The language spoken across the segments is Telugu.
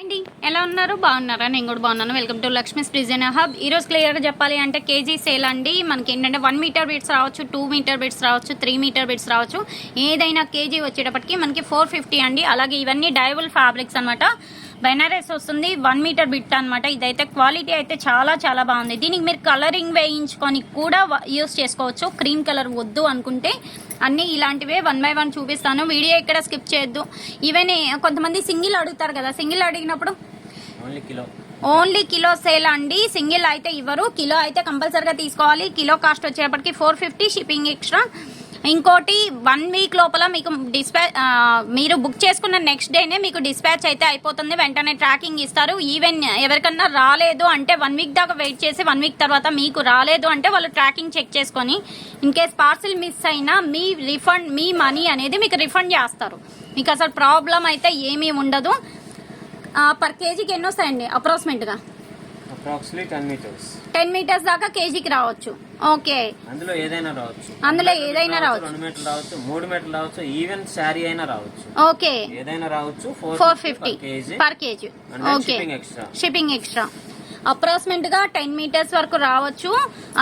అండి ఎలా ఉన్నారు? బాగున్నారా? నేను కూడా బాగున్నాను. Welcome to Lakshmi's design hub ఈరోజు క్లియర్గా చెప్పాలి అంటే కేజీ సేల్ అండి. మనకి ఏంటంటే వన్ మీటర్ బిట్స్ రావచ్చు టూ మీటర్ బిట్స్ రావచ్చు త్రీ మీటర్ బిట్స్ రావచ్చు. ఏదైనా కేజీ వచ్చేటప్పటికి మనకి ఫోర్ ఫిఫ్టీ అండి. అలాగే ఇవన్నీ డైబుల్ ఫ్యాబ్రిక్స్ అనమాట బెనారస్ వస్తుంది వన్ మీటర్ బిట్ అనమాట ఇదైతే క్వాలిటీ అయితే చాలా చాలా బాగుంది. దీనికి మీరు కలరింగ్ వేయించుకొని కూడా యూస్ చేసుకోవచ్చు. క్రీమ్ కలర్ వద్దు అనుకుంటే అన్నీ ఇలాంటివే వన్ బై వన్ చూపిస్తాను. వీడియో ఇక్కడ స్కిప్ చేయొద్దు. ఈవెన్ కొంతమంది సింగిల్ అడుగుతారు కదా సింగిల్ అడిగినప్పుడు only kilo only kilo sale అండి. సింగిల్ అయితే ఇవ్వరు. కిలో అయితే కంపల్సరిగా తీసుకోవాలి. కిలో కాస్ట్ వచ్చేటప్పటికి ఫోర్ ఫిఫ్టీ షిప్పింగ్ ఎక్స్ట్రా ఇంకోటి వన్ వీక్ లోపల మీకు డిస్పాచ్ మీరు బుక్ చేసుకున్న నెక్స్ట్ డేనే మీకు డిస్పాచ్ అయితే అయిపోతుంది. వెంటనే ట్రాకింగ్ ఇస్తారు. ఈవెన్ ఎవరికన్నా రాలేదు అంటే వన్ వీక్ దాకా వెయిట్ చేసి వన్ వీక్ తర్వాత మీకు రాలేదు అంటే వాళ్ళు ట్రాకింగ్ చెక్ చేసుకొని ఇన్ కేస్ పార్సిల్ మిస్ అయినా మీ రిఫండ్ మీ మనీ అనేది మీకు రిఫండ్ చేస్తారు. మీకు అసలు ప్రాబ్లం అయితే ఏమీ ఉండదు. పర్ కేజీకి ఎన్ని వస్తాయండి అప్రాక్సిమేట్గా approximately ten metres. Ten metres దాకా కేజీకి రావచ్చు. ఓకే. అందులో ఏదైనా రావచ్చు. అందులో ఏదైనా రావచ్చు రెండు మీటర్లు రావచ్చు మూడు మీటర్లు రావచ్చు ఈవెన్ శారీ అయినా రావచ్చు. ఓకే. ఏదైనా రావచ్చు four fifty KG. Per KG. Okay. Shipping extra shipping extra అప్రాక్సిమేట్గా టెన్ మీటర్స్ వరకు రావచ్చు.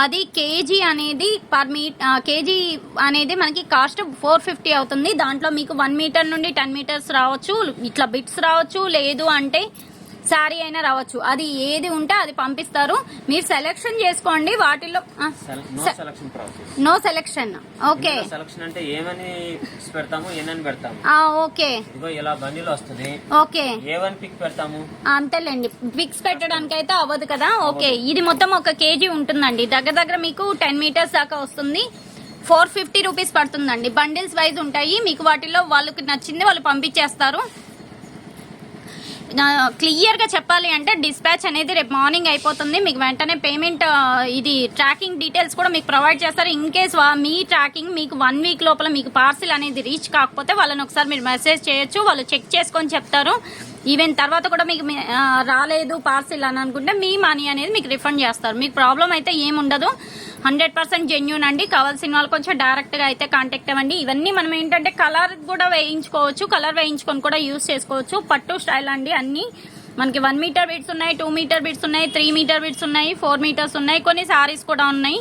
అది కేజీ అనేది పర్ మీ కేజీ అనేది మనకి కాస్ట్ ఫోర్ ఫిఫ్టీ అవుతుంది. దాంట్లో మీకు వన్ మీటర్ నుండి టెన్ మీటర్స్ రావచ్చు. ఇట్లా బిట్స్ రావచ్చు. లేదు అంటే శారీ అయినా రావచ్చు. అది ఏది ఉంటే అది పంపిస్తారు. మీరు సెలెక్షన్ చేసుకోండి. వాటిలో నో సెలక్షన్ ఓకే సెలక్షన్ అంటే ఏమని పెడతాము ఎన్నని పెడతాము? ఓకే. ఇదిగో ఇలా బండిలో వస్తుంది. ఓకే. ఏ వన్ పిక్ పెడతాము. అంతేలేండి. పిక్స్ పెట్టడానికి అయితే అవ్వదు కదా? ఓకే. ఇది మొత్తం ఒక కేజీ ఉంటుందండి. దగ్గర దగ్గర మీకు టెన్ మీటర్స్ దాకా వస్తుంది. ఫోర్ ఫిఫ్టీ రూపీస్ పడుతుందండి. బండిల్స్ వైజ్ ఉంటాయి. మీకు వాటిలో వాళ్ళకి నచ్చింది వాళ్ళు పంపించేస్తారు. క్లియర్గా చెప్పాలి అంటే డిస్పాచ్ అనేది రేపు మార్నింగ్ అయిపోతుంది. మీకు వెంటనే పేమెంట్ ఇది ట్రాకింగ్ డీటెయిల్స్ కూడా మీకు ప్రొవైడ్ చేస్తారు. ఇన్ కేస్ మీ ట్రాకింగ్ మీకు వన్ వీక్ లోపల మీకు పార్సిల్ అనేది రీచ్ కాకపోతే వాళ్ళని ఒకసారి మీరు మెసేజ్ చేయొచ్చు. వాళ్ళు చెక్ చేసుకొని చెప్తారు. ఈవెన్ తర్వాత కూడా మీకు రాలేదు పార్సిల్ అని అనుకుంటే మీ మనీ అనేది మీకు రిఫండ్ చేస్తారు. మీకు ప్రాబ్లం అయితే ఏముండదు. హండ్రెడ్ పర్సెంట్ జెన్యున్ అండి. కావాల్సిన వాళ్ళు కొంచెం డైరెక్ట్గా అయితే కాంటాక్ట్ అవ్వండి. ఇవన్నీ మనం ఏంటంటే కలర్ కూడా వేయించుకోవచ్చు. కలర్ వేయించుకొని కూడా యూస్ చేసుకోవచ్చు. పట్టు స్టైల్ అండి అన్ని. మనకి వన్ మీటర్ బిట్స్ ఉన్నాయి టూ మీటర్ బిట్స్ ఉన్నాయి త్రీ మీటర్ బిట్స్ ఉన్నాయి ఫోర్ మీటర్స్ ఉన్నాయి. కొన్ని సారీస్ కూడా ఉన్నాయి.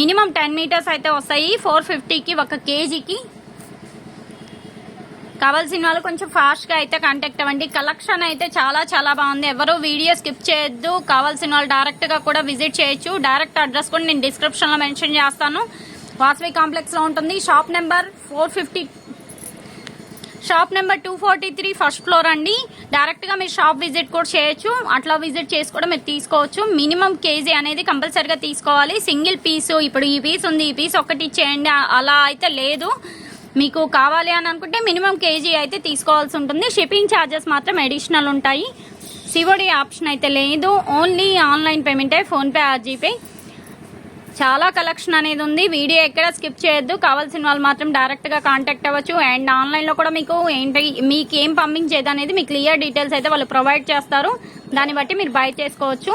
మినిమం టెన్ మీటర్స్ అయితే వస్తాయి. ఫోర్ ఫిఫ్టీకి ఒక కేజీకి కావాల్సిన వాళ్ళు కొంచెం ఫాస్ట్గా అయితే కాంటాక్ట్ అవ్వండి. కలెక్షన్ అయితే చాలా చాలా బాగుంది. ఎవరు వీడియో స్కిప్ చేయొద్దు. కావాల్సిన వాళ్ళు డైరెక్ట్గా కూడా విజిట్ చేయొచ్చు. డైరెక్ట్ అడ్రస్ కూడా నేను డిస్క్రిప్షన్లో మెన్షన్ చేస్తాను. వాసవి కాంప్లెక్స్లో ఉంటుంది. Shop number four fifty shop number two forty three first floor అండి డైరెక్ట్గా మీరు షాప్ విజిట్ కూడా చేయొచ్చు. అట్లా విజిట్ చేసి కూడా మీరు తీసుకోవచ్చు. మినిమం కేజీ అనేది కంపల్సరీగా తీసుకోవాలి. సింగిల్ పీస్ ఇప్పుడు ఈ పీస్ ఉంది ఈ పీస్ ఒక్కటి ఇచ్చేయండి. అలా అయితే లేదు. మీకు కావాలి అని అనుకుంటే మినిమం కేజీ అయితే తీసుకోవాల్సి ఉంటుంది. షిప్పింగ్ ఛార్జెస్ మాత్రం అడిషనల్ ఉంటాయి. సివోడి ఆప్షన్ అయితే లేదు. ఓన్లీ ఆన్లైన్ పేమెంటే ఫోన్పే ఆర్ జీపే చాలా కలెక్షన్ అనేది ఉంది. వీడియో ఎక్కడ స్కిప్ చేయొద్దు. కావాల్సిన వాళ్ళు మాత్రం డైరెక్ట్గా కాంటాక్ట్ అవ్వచ్చు. అండ్ ఆన్లైన్లో కూడా మీకు ఏంటి మీకు ఏం పంపించేది అనేది మీకు క్లియర్ డీటెయిల్స్ అయితే వాళ్ళు ప్రొవైడ్ చేస్తారు. దాన్ని బట్టి మీరు బై చేసుకోవచ్చు.